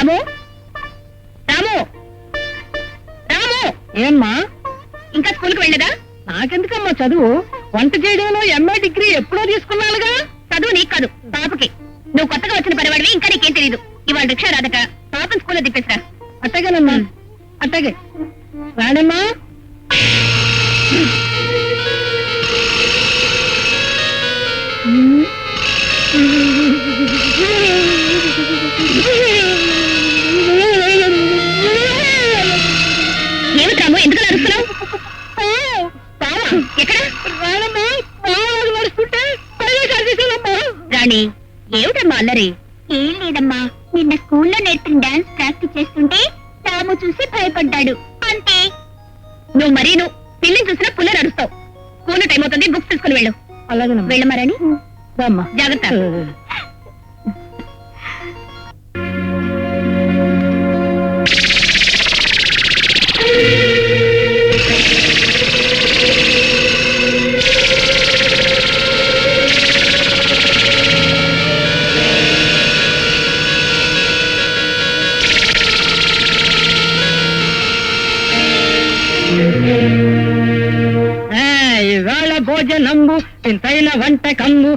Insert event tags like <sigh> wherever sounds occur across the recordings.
రాము? రాము? రాము? ఏమ్మా? ఇంకా స్కూల్కి వెళ్ళదా నాకెందుకమ్మా చదువు? వంట చేయడంలో ఎంఏ డిగ్రీ ఎప్పుడో తీసుకున్నానుగా? చదువు నీకు కాదు పాపకి. నువ్వు కొత్తగా వచ్చిన పనివాడివి ఇంకా నీకేం తెలియదు ఇవాళ రిక్షా రాదట పాపని స్కూల్లో తిప్పేసరా అట్టగేనమ్మా. అట్టగే. రాడమ్మా ఏమిటమ్మా అల్లరి? ఏం లేదమ్మా. నిన్న స్కూల్లో నేర్పిన డాన్స్ ప్రాక్టీస్ చేస్తుంటే రాము చూసి భయపడ్డాడు. అంతే. నువ్వు మరీ నువ్వు పిల్లిని చూసినా పుల్ల నడుస్తావు. స్కూల్ టైం అవుతుంది బుక్స్ తీసుకుని వెళ్ళు. అలాగే వెళ్ళమరని జాగ్రత్త. <laughs> ఇవాళ భోజనంబు ఇంతైన వంట కంబు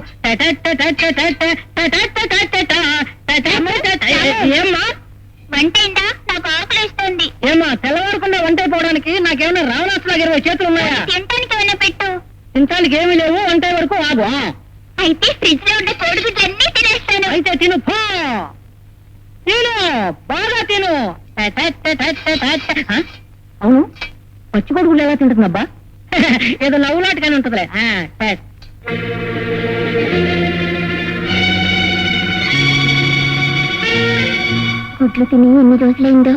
ఏమ్మా వంట అయిందా నాకు ఆకలిస్తుంది ఏమ్మా తెల్లవారకుండా వంట అయిపోవడానికి నాకేమైనా రావణాసులా ఇరవై చేతులు ఉన్నాయా తినటానికి ఏమైనా పెట్టు తినటానికి ఏమీ లేవు వంట వరకు ఆగు. అయితే ఫ్రిడ్జ్లో ఉన్న కోడిగుడ్లన్నీ తినేస్తాను అయితే తిను పో తిను బాగా తిను? అవును పచ్చి కొడుకులు ఎలా తింటుందబ్బా ఏదో నవ్వులాటగానే ఉంటుందిలే. ఆ, సరే. గుడ్లు తిని ఎన్ని రోజులైందో?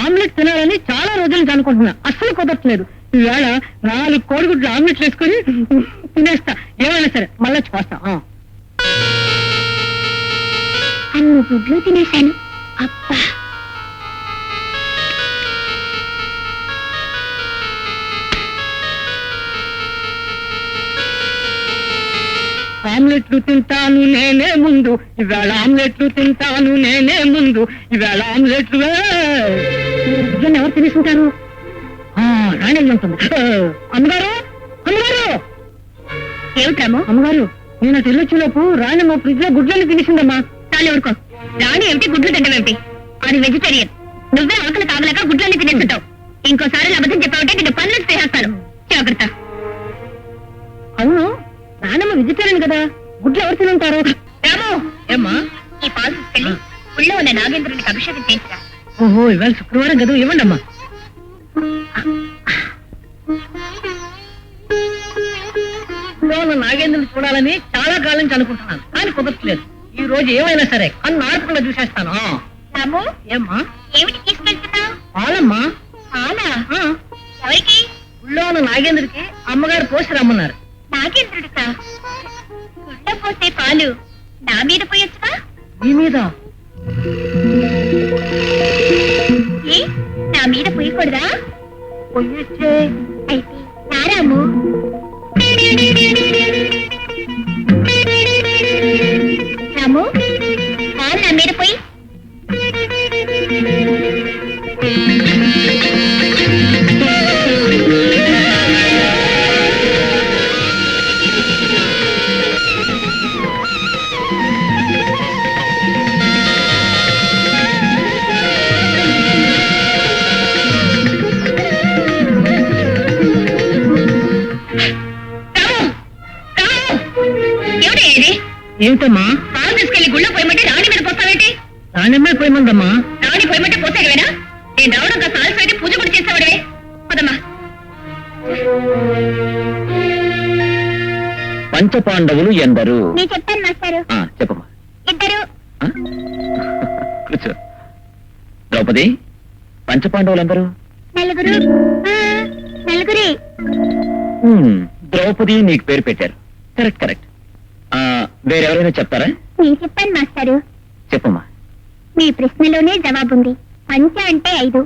ఆమ్లెట్ తినాలని చాలా రోజుల నుంచి అనుకుంటున్నా. అస్సలు కుదరట్లేదు. ఈవేళ నాలుగు కోడిగుడ్లు ఆమ్లెట్ వేసుకొని తినేస్తా. ఏమైనా సరే మళ్ళీ వచ్చి పోస్తా గుడ్లు తినేశాను. అబ్బా. ఆమ్లెట్లు తింటాను నేనే ముందు. ఇవాళ ఆమ్లెట్లు తింటాను నేనే ముందు. ఇవాళ ఆమ్లెట్లు ఇవన్నీ ఎవరు తినేసుకుంటారు? ఆ, రాణి ఉంటుంది అమ్మగారు అమ్మగారు. ఏమిటమ్మా? అమ్మగారు నేను తెల్లొచ్చేలోపు వెళ్ళొచ్చేలోపు రాణి మా ఫ్రిడ్జ్లో గుడ్లను తినేసిందమ్మా. చాలు ఊరుకో రాణి ఏమిటి గుడ్లు తినడం ఏమిటి? అది వెజిటేరియన్ నువ్వే ఆకలి తాగలేక గుడ్లన్నీ తినేస్తుంటావు. ఇంకోసారి అబద్ధం చెప్పావంటే నిన్ను పనులు చేసేస్తాను. జాగ్రత్త. అవును నానమ్మ వెజిటేరియన్ కదా. గుడ్లు ఎవరు తినుంటారు? రాము! ఏమ్మా? ఈ పాలు తీసుకెళ్ళి ఉళ్ళో ఉన్న నాగేంద్రునికి అభిషేకం చేసిరా ఓహో ఇవాళ శుక్రవారం కదా ఇవ్వండి అమ్మా నాగేంద్రుని చూడాలని చాలా కాలం నుంచి అనుకుంటున్నాను. కానీ కుదరట్లేదు. ఈ రోజు ఏమైనా సరే కన్ను ఆర్పకుండా చూసేస్తాను. రాము? ఏమ్మా? ఏమిటి తీసుకెళ్తున్నావు పాలమ్మా? పాలా? ఎవరికి? ఊళ్ళో ఉన్న నాగేంద్రుడికి అమ్మగారు పోసి రమ్మన్నారు. నాగేంద్రుడికా? గుడ్డ పోసే పాలు. నా మీద పోయొచ్చుగా? మీ మీద? ఏ? నా మీద పోయకూడదా? పొయ్యొచ్చే అయితే నారాము ఏమిటమ్మా? పాలు తీసుకెళ్ళి గుళ్ళో పోయమంటే రాణి మీద పోస్తావేంటి? నాన్నమ్మే పోయమందమ్మా. రాణి పోయమంటే పోసాగవేనా నేను రావడం కాస్త అయితే పూజ కూడా చేసేవాడే పదమ్మా. పంచపాండవులు ఎందరు? నేను చెప్పాను మాస్టారు. ఆ, చెప్పమ్మా. ఇద్దరు. ఆ? కూర్చో. ద్రౌపది పంచపాండవులు ఎందరు? నలుగురు. ఆ, నలుగురే. హ్మ్, ద్రౌపది నీకు పేరు పెట్టారు. Correct correct. వేరెవరైనా చెప్తారా? నేను చెప్పాను మాస్టారు. చెప్పమ్మా. మీ ప్రశ్నలోనే జవాబుంది. పంచ అంటే ఐదు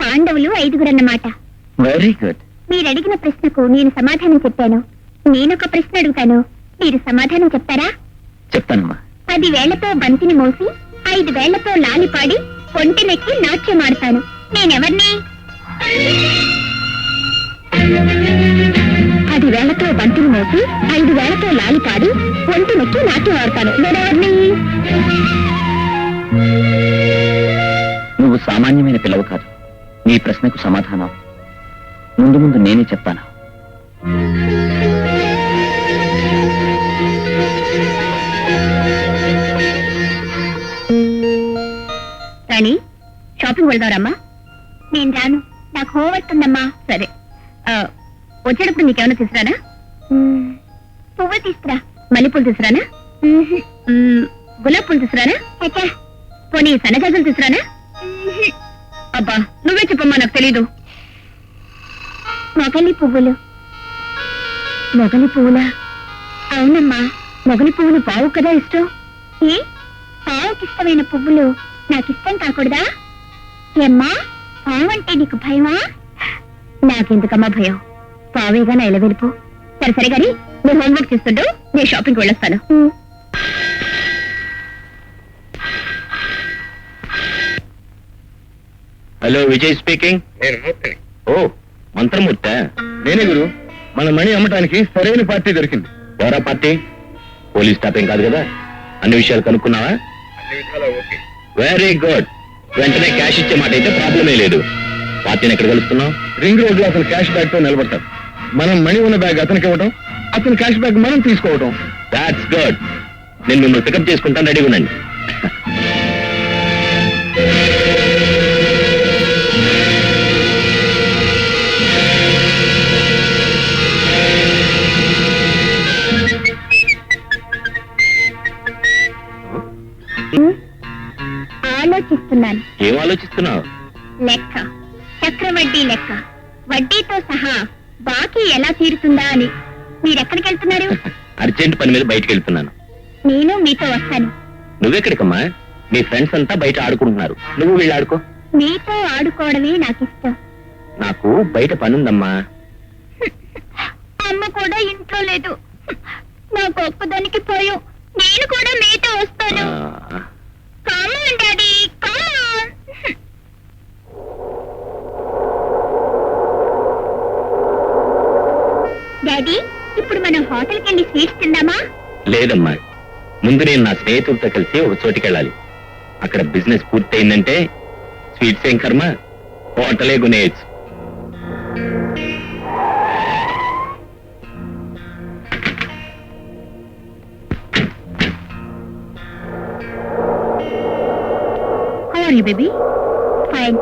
పాండవులు ఐదుగురన్నమాట. వెరీ గుడ్ మీరు అడిగిన ప్రశ్నకు నేను సమాధానం చెప్పాను. నేనొక ప్రశ్న అడుగుతాను. మీరు సమాధానం చెప్తారా? చెప్తానమ్మా. పది వేళ్ళతో బంతిని మోసి ఐదు వేళ్ళతో లాలిపాడి ఒంటినెక్కి నాట్యం ఆడతాను. నేనెవర్ని? పది వేళ్ళతో బంతిని మోసి ఐదు వేళ్ళతో లాలిపాడి ఒంటినెక్కి నాట్యం ఆడతాను. నేనెవర్ని నువ్వు సామాన్యమైన పిల్లవు కాదు. నీ ప్రశ్నకు సమాధానం. ముందు ముందు నేనే చెప్తాను. రాణి షాపింగ్ వెళ్దారమ్మా నేను రాను. నాకు ఉందమ్మా. సరే. వచ్చేటప్పుడు నీకేమైనా తీసుకురానా? పువ్వులు తీసుకురా. మల్లెపూలు తీసుకురానా? గులాబ్ పూలు తీసుకురానా? పోనీ సన్నజాజులు తీసుకురానా? అబ్బా నువ్వే చెప్పమ్మా నాకు తెలీదు. మొగలి పువ్వులు. మొగలి పువ్వులా? అవునమ్మా. మొగలి పువ్వులు పావు కదా ఇష్టం? ఏ? పావుకి ఇష్టమైన పువ్వులు నాకు ఇష్టం కాకూడదా? ఏమ్మా పావు అంటే నీకు భయమా? నాకెందుకమ్మా భయం? పావేగా నా వెళ్ళిపో సరే సరే గాని నువ్వు హోంవర్క్ చేస్తుండు నేను షాపింగ్కి వెళ్ళొస్తాను. హలో విజయ్ స్పీకింగ్ నేను. ఓ మంత్రమూర్త? నేనే గురు. మన మణి అమ్మటానికి సరైన పార్టీ దొరికింది. ఎవరా పార్టీ? పోలీస్ స్టాఫ్ ఏం కాదు కదా? అన్ని విషయాలు కనుక్కున్నావా? వెరీ గుడ్ వెంటనే క్యాష్ ఇచ్చే మాట అయితే ప్రాబ్లమే లేదు. పార్టీని ఎక్కడ కలుస్తున్నావు? రింగ్ రోడ్లో అతను క్యాష్ బ్యాగ్తో నిలబడతాడు మనం మనీ ఉన్న బ్యాగ్ అతనికి ఇవ్వటం అతని క్యాష్ బ్యాగ్ మనం తీసుకోవటం. దాట్స్ గుడ్ నేను మిమ్మల్ని పికప్ చేసుకుంటాను రెడీగా ఉండండి. అర్జెంట్ పని మీద బయటకు వెళ్తున్నాను. నేను మీతో వస్తాను. నువ్వెక్కడికమ్మా? మీ ఫ్రెండ్స్ అంతా బయట ఆడుకుంటున్నారు. నువ్వు వీళ్ళు ఆడుకో. మీతో ఆడుకోవడమే నాకు ఇష్టం. నాకు బయట పని ఉందమ్మా అమ్మ కూడా ఇంట్లో లేదు. నాకు ఒక్కదానికి పోయాం. నేను కూడా మీతో వస్తాను. ఆ, కామన్ డాడీ కామన్ డాడీ ఇప్పుడు మనం హోటల్కి వెళ్ళి స్వీట్స్ తిందామా? లేదమ్మా. ముందు నేను నా స్నేహితులతో కలిసి ఒక చోటికి వెళ్ళాలి అక్కడ బిజినెస్ పూర్తయిందంటే స్వీట్స్ ఏం కర్మ? హోటలే కొనేయచ్చు baby fine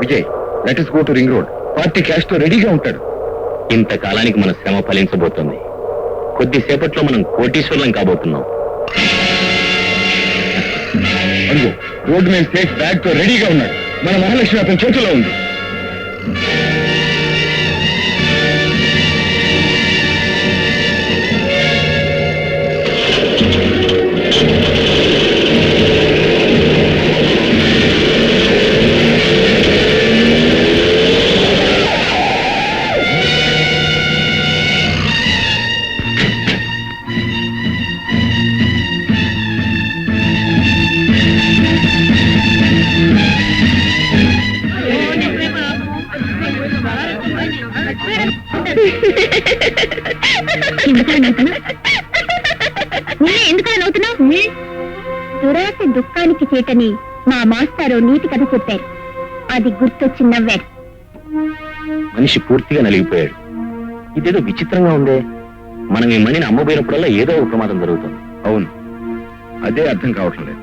Vijay let us go to ring road party క్యాష్తో రెడీగా ఉంటాడు. ఇంతకాలానికి మన శ్రమ ఫలించబోతుంది. కొద్దిసేపట్లో మనం కోటీశ్వరులం కాబోతున్నాం. రోడ్డు మీద సేఫ్ బ్యాగ్తో రెడీగా ఉన్నాడు. మన మహాలక్ష్మి అతని చేతిలో ఉంది. ఎందుకలా నవ్వుతున్నావు? దురాశ దుఃఖానికి చేటని మా మాస్టారు నీతి కథ చెప్పారు. అది గుర్తొచ్చి నవ్వారు. మనిషి పూర్తిగా నలిగిపోయాడు. ఇదేదో విచిత్రంగా ఉందే. మనం ఈ మణిని అమ్మబోయినప్పుడల్లా ఏదో ఒక ప్రమాదం జరుగుతుంది. అవును. అదే అర్థం కావటం లేదు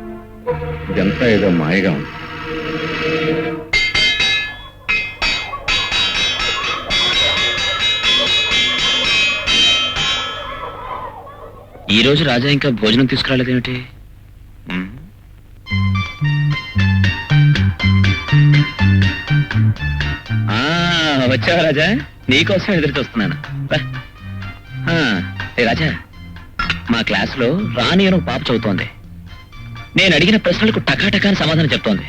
ఇదంతా ఏదో మాయగా ఉంది. ఈ రోజు రాజా ఇంకా భోజనం తీసుకురాలేదేమిటి ఆ, వచ్చావా రాజా? నీకోసం ఎదురు చూస్తున్నాను. రాజా మా క్లాసులో రాణి అని పాప చదువుతోంది. నేను అడిగిన ప్రశ్నలకు టకాటకాని సమాధానం చెప్తోంది.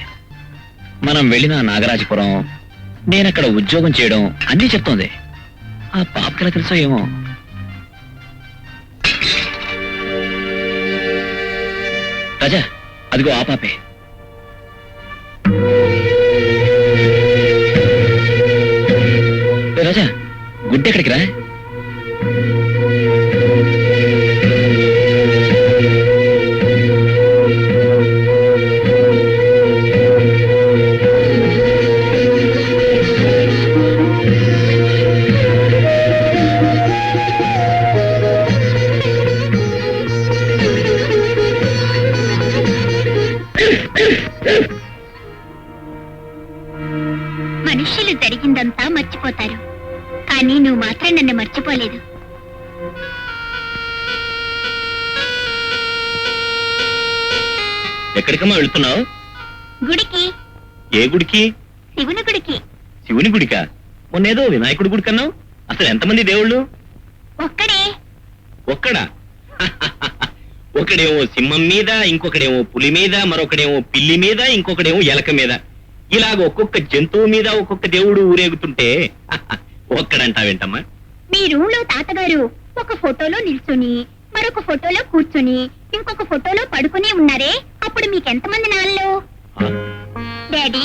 మనం వెళ్ళిన నాగరాజపురం నేను అక్కడ ఉద్యోగం చేయడం అన్నీ చెప్తోంది. ఆ పాపకి ఎలా తెలుసో ఏమో. రాజా అదిగో ఆ పాపే. రాజా గుడ్డెక్కడికి రా? మనుషులు జరిగిందంతా మర్చిపోతారు. కానీ నువ్వు మాత్రం నన్ను మర్చిపోలేదు. ఎక్కడికమ్మా వెళుతున్నావు? గుడికి. ఏ గుడికి? శివుని గుడికి. శివుని గుడికా? మొన్నేదో వినాయకుడి గుడి కన్నావు? అసలు ఎంతమంది దేవుళ్ళు? ఒక్కడే. ఒక్కడా? <laughs> ఒకడేమో సింహం మీద ఇంకొకడేమో పులి మీద మరొకడేమో పిల్లి మీద ఇంకొకడేమో ఎలక మీద. ఇలాగ ఒక్కొక్క జంతువు మీద ఒక్కొక్క దేవుడు ఊరేగుతుంటే <laughs> ఒక్కడంటావేంటమ్మా మీ రూమ్లో తాతగారు ఒక ఫోటోలో నిల్చుని మరొక ఫోటోలో కూర్చుని ఇంకొక ఫోటోలో పడుకుని ఉన్నారే? అప్పుడు మీకెంతమంది నాన్నలు డాడీ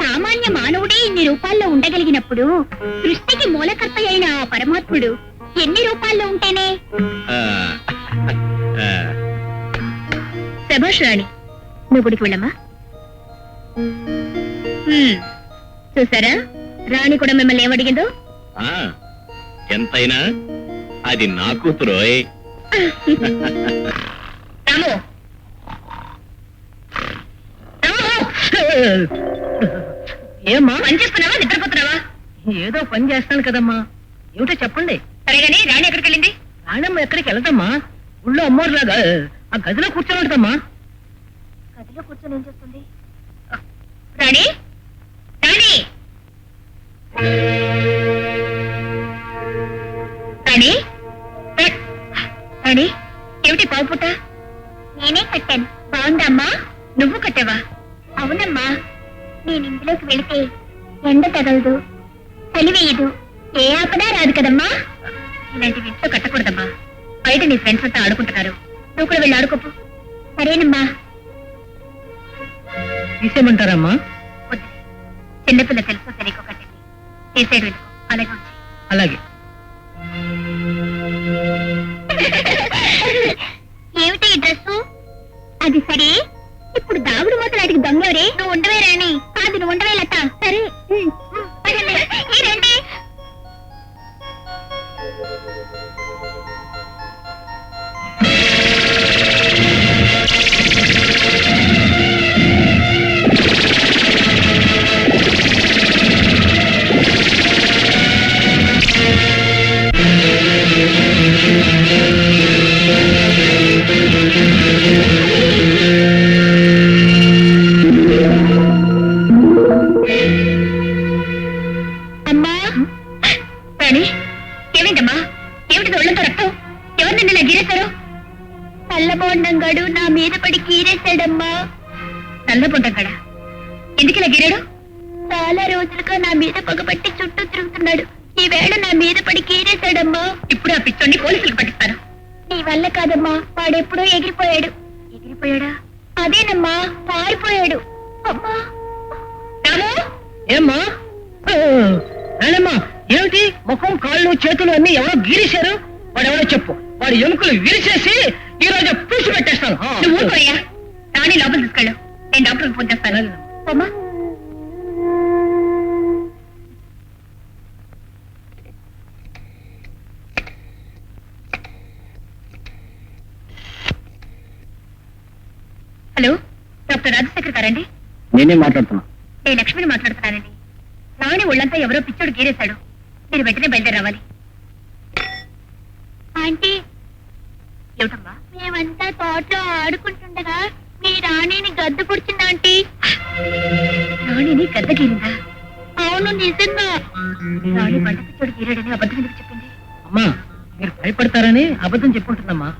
సామాన్య మానవుడే ఇన్ని రూపాల్లో ఉండగలిగినప్పుడు సృష్టికి మూలకర్త అయిన ఆ పరమాత్ముడు ఎన్ని రూపాల్లో ఉంటేనే? శభాష్ రాణి నువ్వు గుడికి వెళ్ళమ్మా. చూసారా? రాణి కూడా మిమ్మల్ని ఏమడిగిందో? ఆ, ఎంతైనా అది నా కూతురోయ్ రాము. ఏమ్మా? పని చేస్తున్నావా? నిద్రపోతున్నావా? ఏదో పని చేస్తాను కదమ్మా. ఏమిటో చెప్పండి. సరేగాని రాణి ఎక్కడికి వెళ్ళింది? రాణమ్మ ఎక్కడికి వెళ్తామ్మా ఊళ్ళో అమ్మోరు లాగా ఆ గదిలో కూర్చొని ఉంటుందమ్మా. గదిలో కూర్చొని ఏం చేస్తుంది? రాణి? రాణి రాణి రాణి ఏమిటి పావు పుట్ట నేనే కట్టాను. బాగుందమ్మా నువ్వు కట్టావా? అవునమ్మా. నేను ఇందులోకి వెళితే ఎండ తగలదు చలి వేయదు. ఏ ఆపదా రాదు కదమ్మా. ఇలాంటివి ఇంట్లో కట్టకూడదమ్మా. బయట నీ ఫ్రెండ్స్ అంతా ఆడుకుంటున్నారు. నువ్వు కూడా వెళ్ళి ఆడుకోపు. సరేనమ్మా. తీసేయమంటారమ్మా చిన్నపిల్ల తెలుసు తెలియకో కట్టింది తీసేయడం ఎందుకు? అలాగే ఉంచి అలాగే. ఏమిటి ఈ డ్రెస్సు? అది సరే. ఇప్పుడు దాగుడు మూతలాడికి దొంగవరే నువ్వు ఉండవే రాణి. అది నువ్వు ఉండవే లత. సరే. ఈ రండి. చల్లబోండంగాడు నా మీద పడి కీరేశాడమ్మా. నల్లబొండం కడ ఎందుకు ఇలా గీరాడు? చాలా రోజులుగా నా మీద పగబట్టి చుట్టూ తిరుగుతున్నాడు. ఈ వేళ నా మీద పడి కీరేశాడమ్మా. ఇప్పుడు ఆ పిచ్చోడిని పోలీసులకు పట్టిస్తాను. నీ వల్ల కాదమ్మా. వాడెప్పుడో ఎగిరిపోయాడు. ఎగిరిపోయాడా? అదేనమ్మా. పారిపోయాడు. అమ్మా. ఏమ్మా? రానమ్మా. ఏమిటి? ముఖం కాళ్ళు చేతులు అన్ని ఎవరో గీరేశారు? వాడు ఎవరో చెప్పు. వాడి ఎముకలు విరిచేసి ఈ రోజు పూసి పెట్టేస్తాను. నువ్వు ఊరుకోయ్యా రాణి లోపల తీసుకెళ్ళు. నేను డాక్టర్కి ఫోన్ చేస్తాను. అమ్మా హలో డాక్టర్ రాజశేఖర్ గారండి నేనే మాట్లాడుతున్నా. నేను లక్ష్మిని మాట్లాడుతున్నానండి రాణి ఒళ్ళంతా ఎవరో పిచ్చోడు గీరేశాడు. మీరు వెంటనే బయలుదేరి రావాలి. ఆంటీ. ఏమిటమ్మా? మేమంతా తోటలో ఆడుకుంటుండగా మీ రాణిని గద్దు పుడిచిందాంటి రాణిని గద్దగీరిందా అవును నిజంగా. రాణి పంటకు చూడు గీరాడని అబద్ధం ఎందుకు చెప్పింది? అమ్మా మీరు భయపడతారని అబద్ధం చెప్పుకుంటుందమ్మా